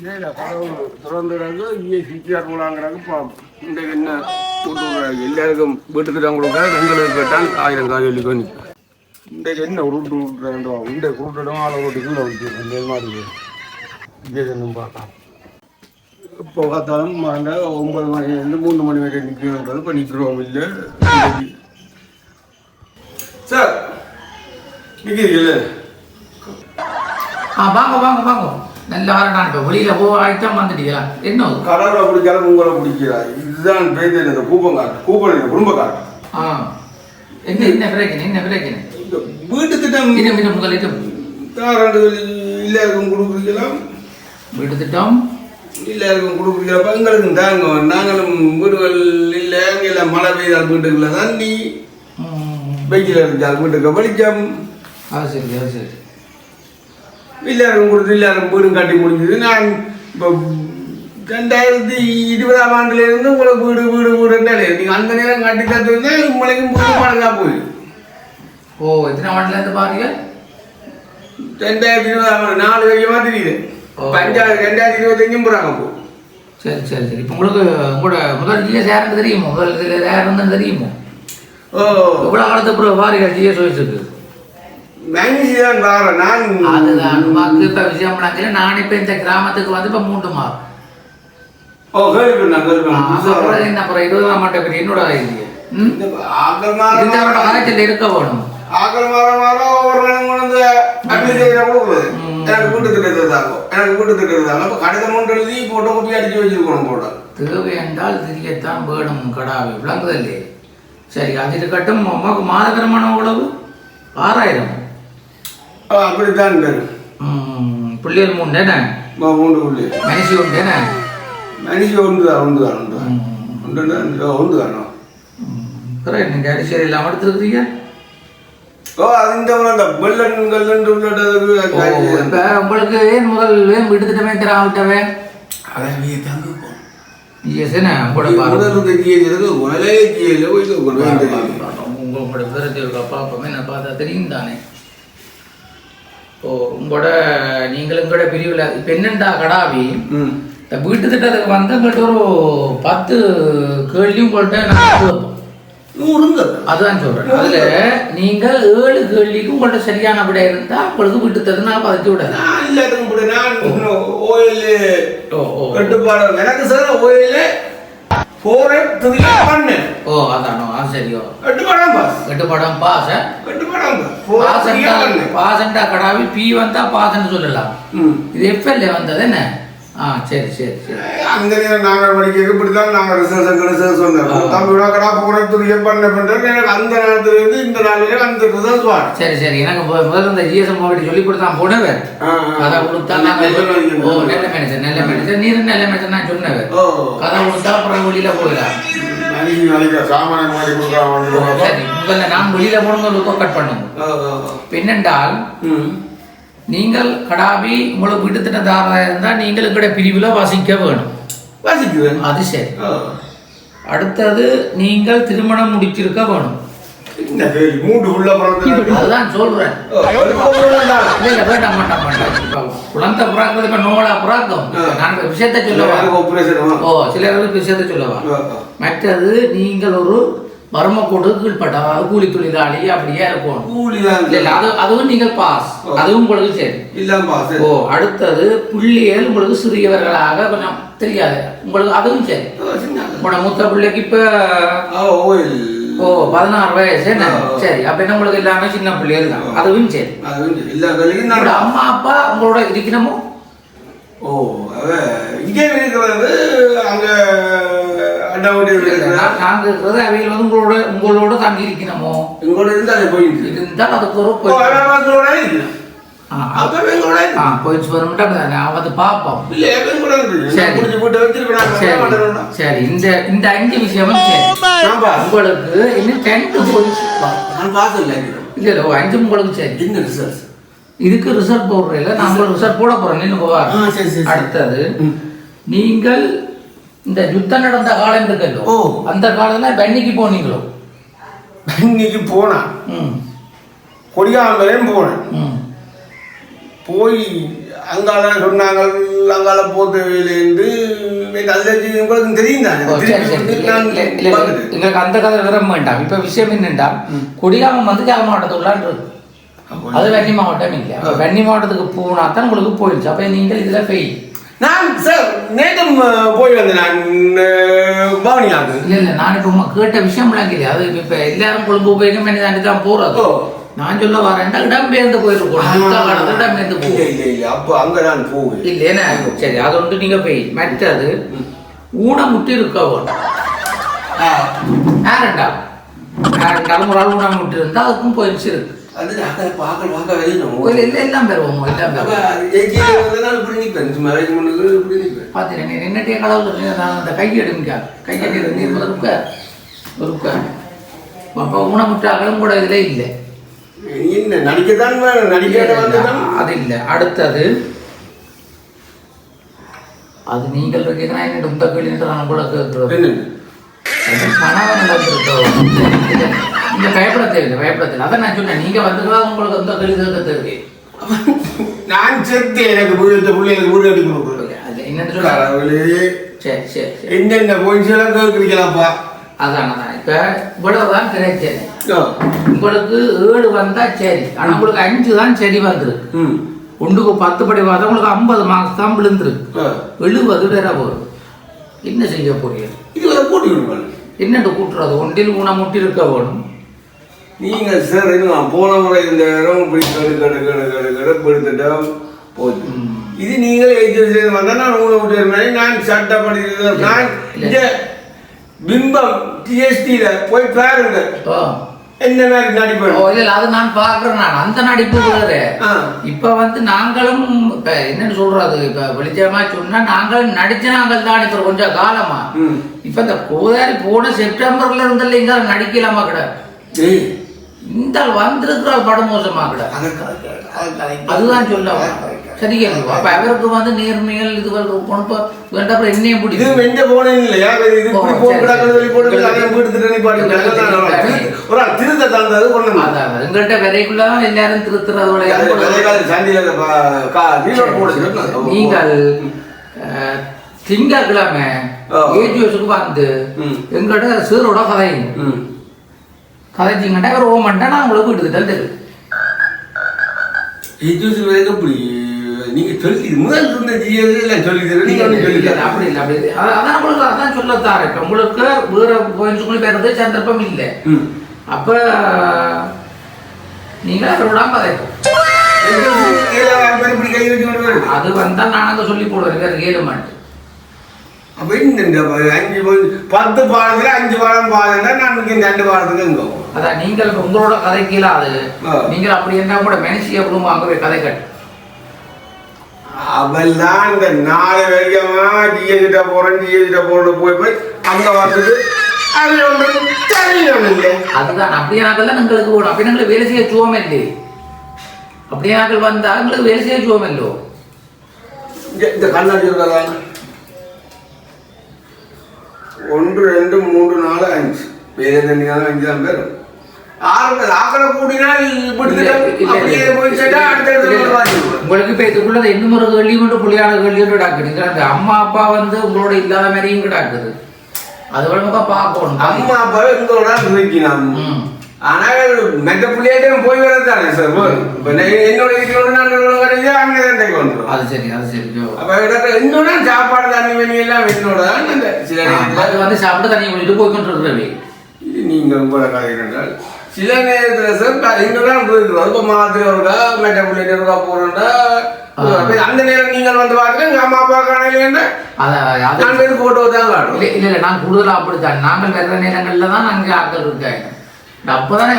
இல்லை கதவு திறந்துறாங்க இங்கே சிக்கியார் போலாங்கிறாங்க இந்த என்ன கொண்டு வர்றாங்க? எல்லாருக்கும் வீட்டுக்கு தான் கொடுக்க எங்களுக்கு கேட்டால் ஆயிரம் காய் சொல்லி. பண்ணி என்ன உருட்டு விட்டுறாண்டோ இந்த ஆளை ஓட்டி கீழே இந்த மாதிரி பார்க்கலாம் இப்போ பார்த்தாலும் அந்த ஒன்பது மணிலேருந்து மூணு மணி வரை நிற்கிறது இப்போ நிற்கிறோம் இல்லை. சார் நிற்கிறீங்களே வாங்க வாங்க வாங்க. நல்ல வாரம் நான் இப்போ வெளியில் போ ஐட்டம் வந்துட்டீங்களா? என்ன? கடவுளை பிடிச்சாலும் உங்களை பிடிக்கிறா இதுதான் பேர் இந்த கூப்பங்காட்டு கூப்பன் குடும்பக்காட்டு ஆ. என்ன என்ன பிரச்சனை என்ன பிரச்சனை வீட்டு திட்டம் இன்னும் இன்னும் முதலிட்டம் ரெண்டு எல்லாருக்கும் கொடுக்குறீங்களா? வீட்டு திட்டம்? எல்லாருக்கும் கொடுக்குறீங்களா? எங்களுக்கும் தாங்க. நாங்களும் வீடுகள் இல்லை இல்லை மழை பெய்தால் வீட்டுக்குள்ள தண்ணி. வெயில் இருந்தால் வீட்டுக்கு வெளிச்சம். அது சரி அது சரி. எல்லாருக்கும் கொடுத்து எல்லாரும் வீடும் கட்டி முடிஞ்சது. நான் இப்போ ரெண்டாயிரத்தி இருபதாம் ஆண்டுல இருந்து உங்களுக்கு வீடு வீடு வீடுன்றாலே நீங்கள் அந்த நேரம் கட்டி தந்துருந்தா உங்களுக்கும் வீடு பழகா போயிடும். ஓ எத்தனை வாட்டிலேருந்து பாருங்க? ரெண்டாயிரத்தி இருபதாம் ஆண்டு நாலு வருஷமா தெரியுது. பஞ்சாயத்து ரெண்டாயிரத்தி இருபத்தஞ்சும் போறாங்க போ சரி சரி சரி. இப்போ உங்களுக்கு உங்களோட முதல் ஜிஎஸ் யாருன்னு தெரியுமோ? முதல் யாருன்னு தெரியுமோ? ஓ. எவ்வளோ காலத்துக்கு அப்புறம் பாருங்க ஜிஎஸ் வயசுக்கு மேனேஜ் தான் பாரு நான் அதுதான். நமக்கு இப்போ விஷயம் பண்ணாங்க நான் இப்போ இந்த கிராமத்துக்கு வந்து இப்போ மூன்று மாதம். ஓ கேள்வி நான் கேள்வி அப்புறம் என்ன அப்புறம் இருபதாம் ஆட்டை பற்றி என்னோட ஆக்கள் இந்த இருக்க வேணும். ஆக்கள் மாதம் மாதம் ஒரு கொண்டு அப்ளிகேஷன் கொடுக்குறது. எனக்கு திட்டத்தை தாங்க எனக்கு திட்டத்தை தாங்க அப்போ கடிதம் ஒன்று எழுதி போட்டோ காப்பி அடிச்சு வச்சிருக்கணும் போட்டோ தேவை என்றால் தெரியத்தான் வேணும் கடாவி விளங்குதல்லே. சரி அது இருக்கட்டும். அம்மாவுக்கு மாதகரமான உழவு ஆறாயிரம். அப்படித்தான் பேரு. பிள்ளைகள் மூணு தானே? மூன்று புள்ளி. மனுஷி ஒன்று தானே? மனுஷி ஒன்று தான் ஒன்று தான். ஒன்று தான் ஒன்று ஒன்று தானோ. அப்புறம் நீங்கள் அரிசி எல்லாம் எடுத்துருக்கிறீங்க? ஓ அது இந்த அந்த வெள்ளன்கள் உள்ளது ஓ, இப்ப உங்களுக்கு ஏன் முதல் ஏன் விடுத்துட்டவே தராவிட்டவே அதை தங்க எஸ் என்ன உங்களோட பாரு முதல் தெரியறது உலகே தெரியல போய் உங்களோட விவரத்தை இருக்கா பார்ப்போமே நான் பார்த்தா தெரியும் தானே ஓ உங்களோட நீங்களும் கூட பிரிவில் இப்போ என்னண்டா கடாவி? இந்த வீட்டு திட்டத்துக்கு வந்து உங்கள்கிட்ட ஒரு பத்து கேள்வியும் உங்கள்கிட்ட நான் நூறுங்க. அதுதான் சொல்கிறேன் அதில் நீங்கள் ஏழு கேள்விக்கும் உங்கள்கிட்ட சரியான விட இருந்தால் உங்களுக்கு வீட்டு திட்டத்தை நான் பதிச்சு விடலாம் எல்லாத்துக்கும் கூட நான் ஓயில் கட்டுப்பாடு எனக்கு சார் ஓயில் பண்ணு. ஓ அதானோ. அது சரியோ கட்டுப்பாடாம் பாஸ். கட்டுப்படம் பாச கட்டுப்பாடாம் பாஸ். பாசண்டா பாசண்டா கடாவி பி வந்தா பாசன்னு சொல்லலாம். ம். இது எஃப்எல்ஏ வந்தது என்ன? ஆ சரி சரி சரி. அந்த நேரம் நாங்கள் படிக்க இப்படி தான் நாங்கள் ரிசர்ச் ரிசர்ச் சொன்னோம். தம்பியோட கடா போகிற துணியை பண்ண பண்ணுறது எனக்கு அந்த நேரத்துல இருந்து இந்த நாள் வரைக்கும் அந்த ரிசர்ச் வாங்க சரி சரி. எனக்கு முதல்ல இந்த ஜிஎஸ்எம் மொபைல் சொல்லி கொடுத்தான் போனவர் அதை கொடுத்தா ஓ நல்ல மேனேஜர் நல்ல மேனேஜர் நீர் நல்ல மேனேஜர் நான் சொன்னவர் கதை கொடுத்தா அப்புறம் வெளியில போயிடலாம். மணிக்கு நாளைக்கு சாமான மாதிரி முதல்ல நான் வெளியில போனவங்க கட் பண்ணுங்க பின்னென்றால் ம். நீங்கள் கடாபி உங்களுக்கு வீட்டு திட்டத்தாரராக இருந்தால் நீங்கள் கூட பிரிவில் வசிக்க வேணும். வாசிக்குவேன் அது சரி. அடுத்தது நீங்கள் திருமணம் முடிச்சிருக்க வேணும். இந்த கேள்வி மூன்று உள்ள பிறந்து அதுதான் சொல்றேன். இல்ல இல்ல வேண்டாம் வேண்டாம் வேண்டாம். குழந்தை பிறக்கிறது இப்ப நோளா பிறக்கும். நான் விஷயத்தை சொல்லவா? ஓ சிலருக்கு விஷயத்தை சொல்லவா? மற்றது நீங்கள் ஒரு மர்மக்கோடு கீழ்பட்ட அதாவது கூலி தொழிலாளி அப்படியே இல்ல இல்ல அது அதுவும் நீங்கள் பாஸ் ஓ. அதுவும் உங்களுக்கு சரி. இல்லாம பாஸ் ஓ அடுத்தது புள்ளியல் உங்களுக்கு சிறியவர்களாக கொஞ்சம் தெரியாது. உங்களுக்கு அதுவும் சரி. உங்களோட மூத்த பிள்ளைக்கு இப்ப ஓயில் ஓ பதினாறு வயசு என்ன. சரி அப்ப என்ன உங்களுக்கு எல்லாமே சின்ன பிள்ளைகள் தான்? அதுவும் சரி. அது எல்லா வேலையும் உங்களோட நான் அம்மா அப்பா உங்களோட இருக்கணுமோ? ஓ இங்கே இருக்கிறது அங்க வீட்டு இருக்கிறது? அவையில் வந்து உங்களோட உங்களோட தங்கி இருக்கணுமோ? இங்கோட இருந்து அது போயிட்டு இருந்தால் அதுக்கு ஒரு அப்பவே ஆ போயிட்டு வரணும் அது பார்ப்போம். இல்ல அவன் கூட. குடிச்சு போட்டு வச்சிருக்கேன் சரி. இந்த இந்த அஞ்சு விஷயமும் நான் உங்களுக்கு இன்னும் டென்த்து போயிடுச்சு நான் இல்லை. இல்ல அஞ்சு உங்களுக்கு சரி. ரிசர்ச் இதுக்கு ரிசல்ட் போடுறீங்களா நான் ரிசல்ட் போட போறேன். சரி. அடுத்தது. நீங்கள் இந்த யுத்தம் நடந்த காலம் இருக்கല്ലോ ஓ. அந்த காலத்துல பெண்ணிக்கு போனீங்களோ? இன்னைக்கு போனான். ம். கொடியாமலையும் போனேன். ம். போய் அங்கால சொன்னாங்க அங்கால வேலைந்து அதுல உங்களுக்கு தெரியும். எங்களுக்கு அந்த கதை விவரம் வேண்டாம். இப்ப விஷயம் என்னண்டா குடியாமம் வந்து ஜால மாவட்டத்துக்குள்ளான் இருக்கு. அது வெண்ணி மாவட்டம் இல்லை அப்ப வெண்ணி மாவட்டத்துக்கு போனா தான் உங்களுக்கு போயிடுச்சு அப்ப நீங்கள் இதுல ஃபெயில் நான் சார் நேற்று போய் வந்தேன் நான் பவனியாக்கு இல்ல இல்ல நான் இப்ப கேட்ட விஷயம் அது இப்ப எல்லாரும் தான் ஓ. நான் சொல்ல வரேன் இடம் பேர்ந்து போயிருக்கோம் இடம் பேர்ந்து இல்ல போகும். இல்ல இல்ல அப்போ அங்க நான் போவேன் இல்ல என்ன? சரி அது ஒன்று நீங்க போய். மற்றது ஊனமுட்டி இருக்க வேணும் யாருண்டா? யாருண்டாலும் ஒரு ஆள் ஊனமுட்டி இருந்தா அதுக்கும் போயிடுச்சு இருக்கு. அது பார்க்க பார்க்க வேணும் இல்ல இல்ல எல்லாம் பெறுவோம்? எல்லாம் வந்து நீ என்னட்டே கடவுள் நான் அந்த நீ முதல் இருக்க இருக்க அப்போ ஊனமுற்றாங்களும் கூட இதுல இல்லை. என்ன நடிக்கத்தான் வேணும் நடிக்க வந்துதான் அது இல்லை அடுத்தது அது நீங்கள் இருக்கீங்கன்னா என்ன இந்த கேள்வி நான் கூட கேட்கிறோம். கணவன் வந்திருக்கோம் பயப்பட தேவை நான் சொன்னேன் நீங்க வந்துக்கிறதா உங்களுக்கு கேள்வி கேட்க தேவை நான் செத்து எனக்கு புரியத்த பிள்ளைகளுக்கு வீடு அடி கொடுக்குறேன் அது என்னன்னு சரி சரி என்னென்ன எல்லாம் கேட்குறீங்களாப்பா? அதான் அதான். இப்ப இவ்வளவுதான் கிடைச்சது. உங்களுக்கு ஏழு வந்தா சரி. ஆனா உங்களுக்கு அஞ்சு தான் சரி வந்திருக்கு ஒன்றுக்கு பத்து படி பார்த்தா உங்களுக்கு ஐம்பது மார்க்ஸ் தான் விழுந்திருக்கு. எழுபது வேற போகுது என்ன செய்ய போறீங்க? இது ஒரு கூட்டி விடுவாங்க என்னட்டு கூட்டுறது? ஒன்றில் ஊனமுட்டி இருக்க வேணும். நீங்க சார் நான் போன முறை இந்த இடம் இப்படி கடு கடு கடு கடு கடு படுத்துட்டோம். போச்சு. இது நீங்களே ஏஜென்சி வந்தா நான் உங்களை விட்டு மாதிரி நான் சட்டப்படி நான் இந்த பிம்பம் டிஎஸ்டியில போய் பாருங்க. என்ன மாதிரி நடிப்பேன் ஓ, இல்ல அது நான் பாக்குறேன் நான். அந்த நடிப்பு ஆ. இப்ப வந்து நாங்களும் என்னன்னு சொல்றது? இப்ப வெளிச்சமா சொன்னா நாங்கள் நடிச்ச நாங்கள் தான் இப்ப கொஞ்சம் காலமா. இப்ப இந்த கோதாரி போன செப்டம்பர்ல இருந்தல்ல இங்க நடிக்கலாமா கிட? ஏய், இந்த வந்திருக்கிற படம் மோசமா கிட. அதை கதை, அதை கதை. அதுதான் சொல்ல சரியா அப்ப அவருக்கு வந்து நேர்மைகள் இது கொண்டு வேண்டாம் என்னையும் இது பிடிக்கும் வெண்ட போனேன் இல்லையா இது இப்படி போட்டு கிடக்கிறது. வெளி போட்டு வீடு ஒரு திருத்த தந்தது கொண்டு. அதான் எங்கள்கிட்ட விரைக்குள்ளதான் எல்லாரும் திருத்துறதோட. நீங்கள் திங்கட்கிழமை. ஏஜிஎஸ்க்கு வந்து. எங்கள்கிட்ட சீரோட கதைங்க. கதைச்சிங்கட்டா ஒரு ஓமன்ட்டா நான் உங்களுக்கு வீட்டுக்கு தான் தெரியும் எஜுசி வரைக்கும் நீங்க சொல்லி முதல் இருந்த ஜிஎஸ் எல்லாம் சொல்லி நீங்க ஒன்றும் சொல்லி அப்படி இல்லை அப்படி. அதான் உங்களுக்கு அதான் சொல்ல தாரேன் இப்ப உங்களுக்கு வேற போயின்ஸுக்குள்ள பேருந்து சந்தர்ப்பம் இல்லை. அப்ப நீங்க வருது. அது வந்தா நான் அங்க சொல்லி போடுவேன் வேற ஏழு மாட்டு அப்ப இந்த அஞ்சு பத்து பாடத்துல அஞ்சு பாடம் பாடம் நமக்கு ரெண்டு பாடத்துக்கு அதான் நீங்கள் உங்களோட கதைக்கல அது ஆ. நீங்கள் அப்படி என்ன கூட மனுஷிய குடும்பம் அங்க கதை கட்டு அவள் தான் இந்த நாலு வரைக்குமா ஜிஎஸ் கிட்ட போறேன் ஜிஎஸ் கிட்ட போட்டு போய் போய் அங்க வந்தது அது ஒன்றும் தெரியணும் இல்லை அதுதான் அப்படியே நாங்கள் தான் எங்களுக்கு ஓடும். அப்படி எங்களுக்கு வேலை செய்ய சுவம் இல்லை அப்படியே நாங்கள் வந்தா எங்களுக்கு வேலை செய்ய சுவம் இல்லோ இந்த- கண்ணாடி இருக்கிறதா ஒன்று ரெண்டு மூன்று நாலு அஞ்சு. வேறு தண்ணியாலும் அஞ்சு தான் பேர் உங்களுக்கு இப்ப இதுக்குள்ளது இன்னும் ஒரு கேள்வி கொண்டு புள்ளியான கேள்வி கொண்டு கிடாக்குது அந்த அம்மா அப்பா வந்து உங்களோட இல்லாத மாதிரியும் கிடாக்குது அது வழங்க பார்க்கணும். அம்மா அப்பாவே உங்களோட இருக்கலாம் ம். ஆனால் மெத்த பிள்ளையாட்டையும் போய் வரதானே சார் என்னோட வீட்டிலோட நான் கிடையாது அங்கே தான் டைம் வந்துடும் அது சரி அது சரி. அப்போ என்னோட சாப்பாடு தண்ணி மணி எல்லாம் என்னோட தான் அந்த சில ஆ, நேரத்துல அது வந்து சாப்பிட்டு தண்ணி குடிட்டு போய்கிட்டு இருக்கிறவே நீங்கள் உங்களோட கதை என்றால் சில நேரத்தில் சார் என்னோட இருக்கிறோம் இப்போ மாதத்துல இருக்கா பிள்ளைகிட்ட இருக்கா போகிறோம்டா அந்த நேரம் நீங்கள் வந்து பார்க்குறேன் எங்கள் அம்மா அப்பா காணையிலேன்னா அத நான் பேர் ஃபோட்டோ தான் காட்டும் இல்ல இல்ல இல்ல நான் கூடுதலா அப்படித்தான். நாங்கள் வேற நேரங்கள்ல தான் அங்கே ஆட்கள் இருக்காங்க அப்பதானே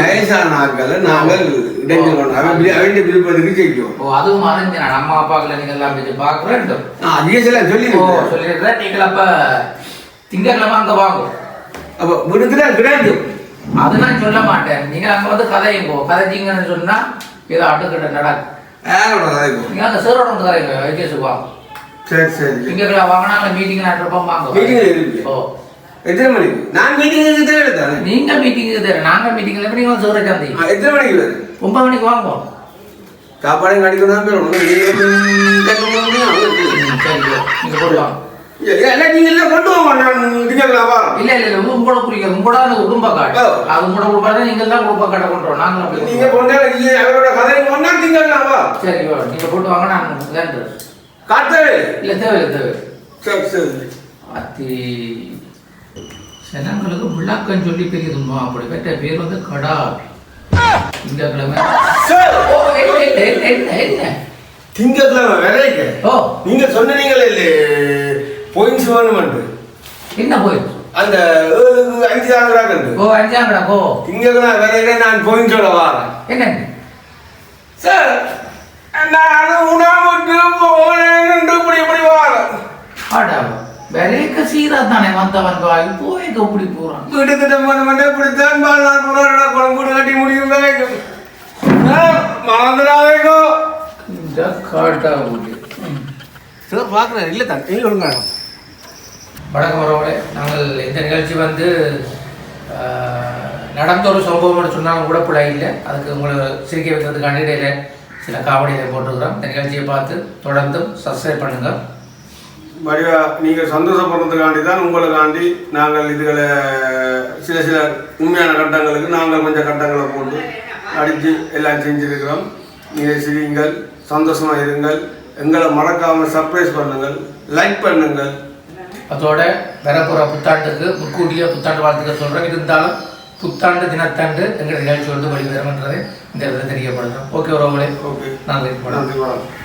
வயசான ஆட்களை நாங்கள் இடைஞ்சல் விருப்பத்துக்கு செய்யும். ஓ அதுவும் அறிஞ்சு நான் அம்மா அப்பாக்களை நீங்கள் எல்லாம் வச்சு பார்க்குறேன் சில சொல்லி சொல்லிடுறேன் நீங்கள் அப்ப அங்க வாங்க. அப்போ விடுத்துட்டா கிடைக்கும் அது நான் சொல்ல மாட்டேன். நீங்க அங்க வந்து கதையுங்கோ. கதைச்சிங்கன்னு சொன்னா ஏதோ அடுக்கிட்ட நடக்கும் நீங்க அங்க சேரோட வந்து கதைங்க வைத்தியசுக்கு வாங்க சரி சரி. திங்கட்கிழமை வாங்கினா மீட்டிங் நடப்போம் வாங்க. மீட்டிங் இருக்கு. ஓ. எத்தனை மணிக்கு? நான் மீட்டிங் தானே நீங்க மீட்டிங் இது நாங்க மீட்டிங்ல நீங்க வந்து சேர சந்தி எத்தனை மணிக்கு வருது ஒன்பது மணிக்கு வாங்குவோம் சாப்பாடையும் கடிக்கணும் பேர் ஒன்று ம், சரியோ நீங்க நீங்க கொண்டு வாங்க நான் திங்கக்கலாமா இல்ல இல்ல இல்ல உங்களோட குறிக்க உங்களோட அந்த குடும்ப கார்டு ஓ. அது உங்களோட குடும்ப கார்டு நீங்க தான் குடும்ப கார்டை கொண்டு அப்படி நீங்க கொண்டு. கொண்டே அவரோட கதையை கொண்டா திங்கக்கலாமா சரி ஓ, நீங்க போட்டு வாங்க நான் இதாண்டு காத்தவே இல்ல தேவையில்லை தேவை சரி சரி. அத்தி ஜனங்களுக்கு விளக்கம் சொல்லி பெரியதுமா அப்படி பெற்ற பேர் வந்து கடா இந்த கிழமை சார். ஓ, என்ன? திங்கக்கிழமை வேலைக்கு ஓ. நீங்க சொன்னீங்களே இல்லை பாயிண்ட்ஸ் வேணுமென்று என்ன போயிடுச்சு அந்த ஏழுக்கு அஞ்சு ஆகுறாங்க ஓ அஞ்சாங்கடா ஓ திங்கக்கிழமை வேலைக்கு நான் பாயிண்ட்ஸோட வரேன். என்ன சார் நான் உணவுக்கு போனேன் இப்படி இப்படி வரேன். ஆடா வெறேக்க சீரா தானே வந்தவன் வாய் போய்க்க இப்படி போறான்? வீட்டு திட்டம் பண்ண மாட்டேன் இப்படித்தான் வாழ்நாள் புறாடா குழம்பு வீடு கட்டி முடியும் வேலைக்கு. மறந்துடாதேக்கோ இந்த காட்டா சார் பார்க்குறேன் இல்லை தான் இல்லை ஒழுங்கா வணக்கம் உறவுகளே நாங்கள் இந்த நிகழ்ச்சி வந்து நடந்த ஒரு சம்பவம்னு சொன்னாலும் கூட பிழை இல்லை. அதுக்கு உங்களை சிரிக்க வைக்கிறதுக்கு இடையில சில காமெடியை போட்டுருக்குறோம். இந்த நிகழ்ச்சியை பார்த்து தொடர்ந்து சப்ஸ்கிரைப் பண்ணுங்கள் வடிவா நீங்கள் சந்தோஷப்படுறதுக்காண்டி தான் உங்களுக்காண்டி நாங்கள் இதுகளை சில சில உண்மையான கட்டங்களுக்கு நாங்கள் கொஞ்சம் கட்டங்களை போட்டு அடித்து எல்லாம் செஞ்சுருக்கிறோம். நீங்கள் சிரிங்கள் சந்தோஷமாக இருங்கள். எங்களை மறக்காமல் சர்ப்ரைஸ் பண்ணுங்கள் லைக் பண்ணுங்கள். அதோட வரப்போகிற புத்தாண்டுக்கு முன்கூட்டியே புத்தாண்டு வாழ்த்துக்கள் சொல்கிறோம் இருந்தாலும் புத்தாண்டு தினத்தாண்டு எங்கள் நிகழ்ச்சி வந்து வெளிவரும் என்றதை இந்த இடத்துல தெரியப்படுகிறோம் ஓகே உறவுகளே. ஓகே. வணக்கம். நன்றி வணக்கம்.